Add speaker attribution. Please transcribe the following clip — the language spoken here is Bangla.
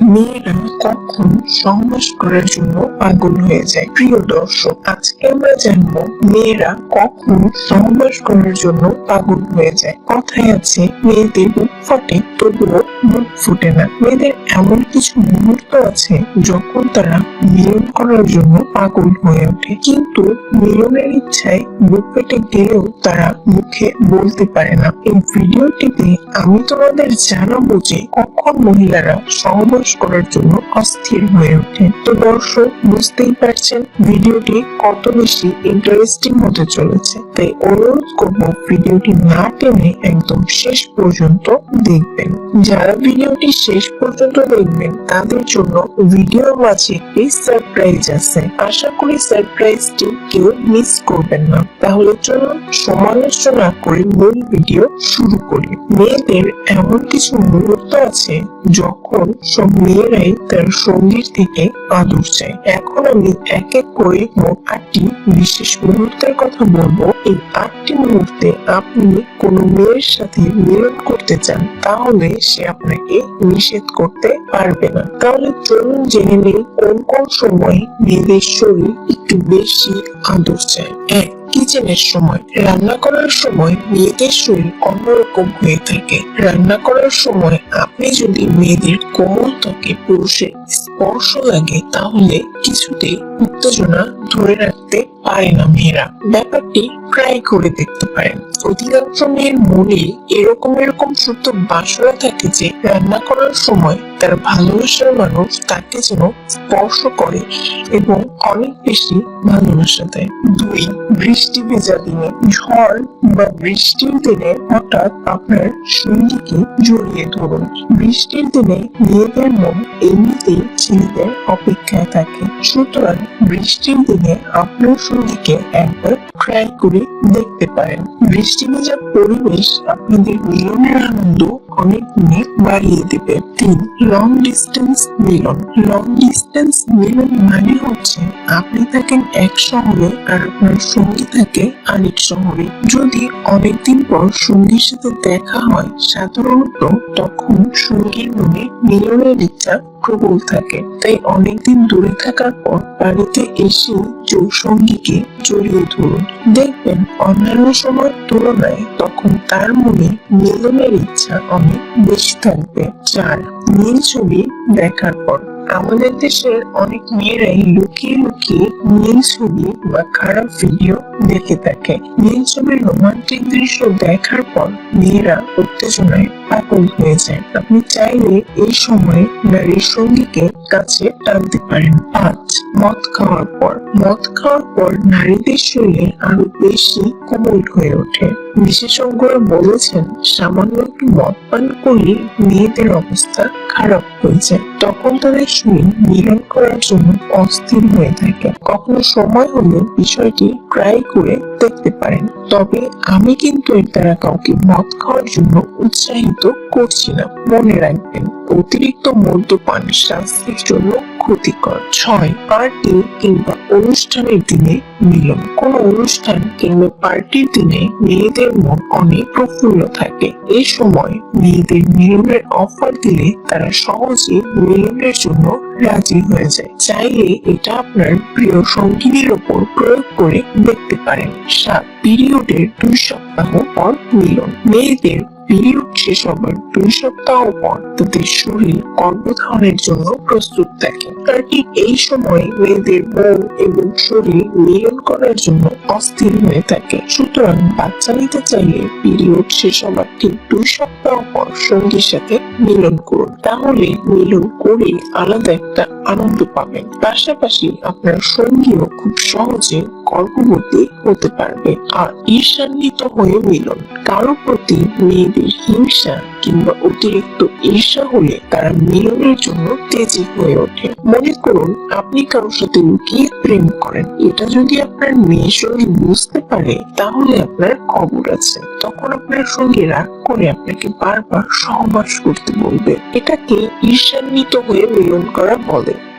Speaker 1: মেয়েরা কখন সহবাস করার জন্য পাগল হয়ে যায়। প্রিয় দর্শক, আজকে আমরা জানব মেয়েরা কখন সহবাস করার জন্য পাগল হয়ে যায়। কথায় আছে, মেয়েদের বুক ফটে, তবুও মুখ ফুটে না। মেয়েদের এমন কিছু মুহূর্ত আছে যখন তারা মিলন করার জন্য পাগল হয়ে ওঠে। কিন্তু মিলনের ইচ্ছায় বুক ফেটে গেলেও তারা মুখে বলতে পারে না। এই ভিডিওটিতে আমি তোমাদের জানাব যে কখন মহিলারা সহবাস করার জন্য অস্থির হয়ে ওঠে। তো দর্শক, বুঝতেই পারছেন, ভিডিওটি কত বেশি ইন্টারেস্টিং হতে চলেছে। তাই অনুরোধ করব, ভিডিওটি না টেনে একদম শেষ পর্যন্ত দেখবেন। যারা ভিডিওটি শেষ পর্যন্ত দেখবেন, তাদের জন্য ভিডিও মাঝে একটি সারপ্রাইজ আছে। আশা করি সারপ্রাইজটি কেউ মিস করবেন না। তাহলে চলুন, সমালোচনা করে মূল ভিডিও শুরু করি। মেয়েদের এমন কিছু মুহূর্ত আছে যখন সব মেয়েরাই তার সঙ্গীর থেকে আদর চায়। এখন আমি এক এক করে মোট আটটি বিশেষ মুহূর্তের কথা বলব। এই আটটি মুহূর্তে আপনি কোনো মেয়ের সাথে মিলন করতে চান, তাহলে সে আপনাকে নিষেধ করতে পারবে না। তাহলে চলুন জেনে নেই কোন কোন সময় মেয়েদের শরীর একটু বেশি আদর চায়। এক কিচেনের সময়, রান্না করার সময় মেয়েদের শরীর অন্যরকম হয়ে থাকে। রান্না করার সময় আপনি যদি মেয়েদের কোমল ত্বকে পুরুষের স্পর্শ লাগে, তাহলে কিছুতেই উত্তেজনা ধরে রাখতে পারে না মেয়েরা। ব্যাপারটি ট্রাই করে দেখতে পারেন। অধিকাংশ মেয়ের মনে এরকম এরকম শুদ্ধ বাসনা থাকে যে রান্না করার সময় তার ভালোবাসার মানুষ তাকে যেন স্পর্শ করে এবং অনেক বেশি ভালোবাসা দেয়। দুই, বৃষ্টি ভেজা দিনে ঝড় বা বৃষ্টির দিনে হঠাৎ আপনার সঙ্গীকে জড়িয়ে ধরুন। বৃষ্টির দিনে মেয়েদের মন এমনিতেই ছেলেদের অপেক্ষায় থাকে। সুতরাং বৃষ্টির দিনে আপনার সঙ্গীকে একবার ট্রাই করে দেখতে পারেন। বৃষ্টি ভেজা পরিবেশ আপনাদের নিয়মের আনন্দ অনেক গুণে বাড়িয়ে দেবে। তিন লং ডিস্টেন্স মিলন। লং ডিস্টেন্স মিলন মানে হচ্ছে আপনি থাকেন এক শহরে আর আপনার সঙ্গী থাকে আরেক শহরে। যদি অনেকদিন পর সঙ্গীর সাথে দেখা হয়, সাধারণত তখন সঙ্গীর মনে মিলনের ইচ্ছা প্রবল থাকে। তাই অনেকদিন দূরে থাকার পর বাড়িতে এসে যৌ সঙ্গীকে জড়িয়ে ধরুন। দেখবেন অন্যান্য সময়ের তুলনায় তখন তার মনে মিলনের ইচ্ছা অনেক বেশি থাকবে। চার নীল ছবি দেখার পর। আমাদের দেশের অনেক মেয়েরাই লুকিয়ে লুকিয়ে নীল ছবি বা খারাপ ভিডিও দেখে থাকে। নীল ছবির রোমান্টিক দৃশ্য দেখার পর মেয়েরা উত্তেজনায় পাগল হয়ে যায়। আপনি চাইলে এই সময় নারীর সঙ্গীকে কাছে টানতে পারেন। পাঁচ মদ খাওয়ার পর, মদ খাওয়ার পর নারীদের শরীরে আরও বেশি কোমল হয়ে ওঠে। বিশেষজ্ঞরা বলেছেন, সামান্য একটু মদ পান করলে মেয়েদের অবস্থা খারাপ হয়ে যায় তখন তাদের শরীর মিলন করার জন্য অস্থির হয়ে থাকে। কখনো সময় হলে বিষয়টি ট্রাই করে দেখতে পারেন। তবে আমি কিন্তু এর দ্বারা কাউকে মদ খাওয়ার জন্য উৎসাহিত করছি না। মনে রাখবেন, অতিরিক্ত মদ্যপান স্বাস্থ্যের জন্য ক্ষতিকর ছয় পার্টি কিংবা অনুষ্ঠানের দিনে মিলন। কোন অনুষ্ঠান কিংবা পার্টির দিনে মেয়েদের মন অনেক প্রফুল্ল থাকে। এই সময় মেয়েদের মিলনের অফার দিলে তারা সহজে মিলনের জন্য রাজি হয়ে যায়। চাইলে এটা আপনার প্রিয় সঙ্গীদের ওপর প্রয়োগ করে দেখতে পারেন। সাত, পিরিয়ডের দুই সপ্তাহ পর মিলন। মেয়েদের পিরিয়ড শেষ হবার দুই সপ্তাহ পর তাদের শরীর গর্ভধারণের জন্য প্রস্তুত থাকে। আর ঠিক এই সময় মেয়েদের মন এবং শরীর মিলন করার জন্য অস্থির হয়ে থাকে। সুতরাং বাচ্চা নিতে চাইলে পিরিয়ড শেষ হবার ঠিক দুই সপ্তাহ পর সঙ্গীর সাথে মিলন করুন। তাহলে মিলন করে আলাদা একটা আনন্দ পাবেন। পাশাপাশি আপনার সঙ্গীও খুব সহজে গর্ভবতী হতে পারবে। আর ঈর্ষান্বিত হয়ে মিলন। কারও প্রতি মেয়েদের হিংসা কিংবা অতিরিক্ত ঈর্ষা হলে তারা মিলনের জন্য তেজি হয়ে ওঠে। মনে করুন, আপনি কারোর সাথে লুকিয়ে প্রেম করেন। এটা যদি আপনার মেয়ের সঙ্গে বুঝতে পারে, তাহলে আপনার খবর আছে। তখন আপনার সঙ্গে রাগ করে আপনাকে বারবার সহবাস করতে বলবে। এটাকে ঈর্ষান্বিত হয়ে মিলন করা বলে।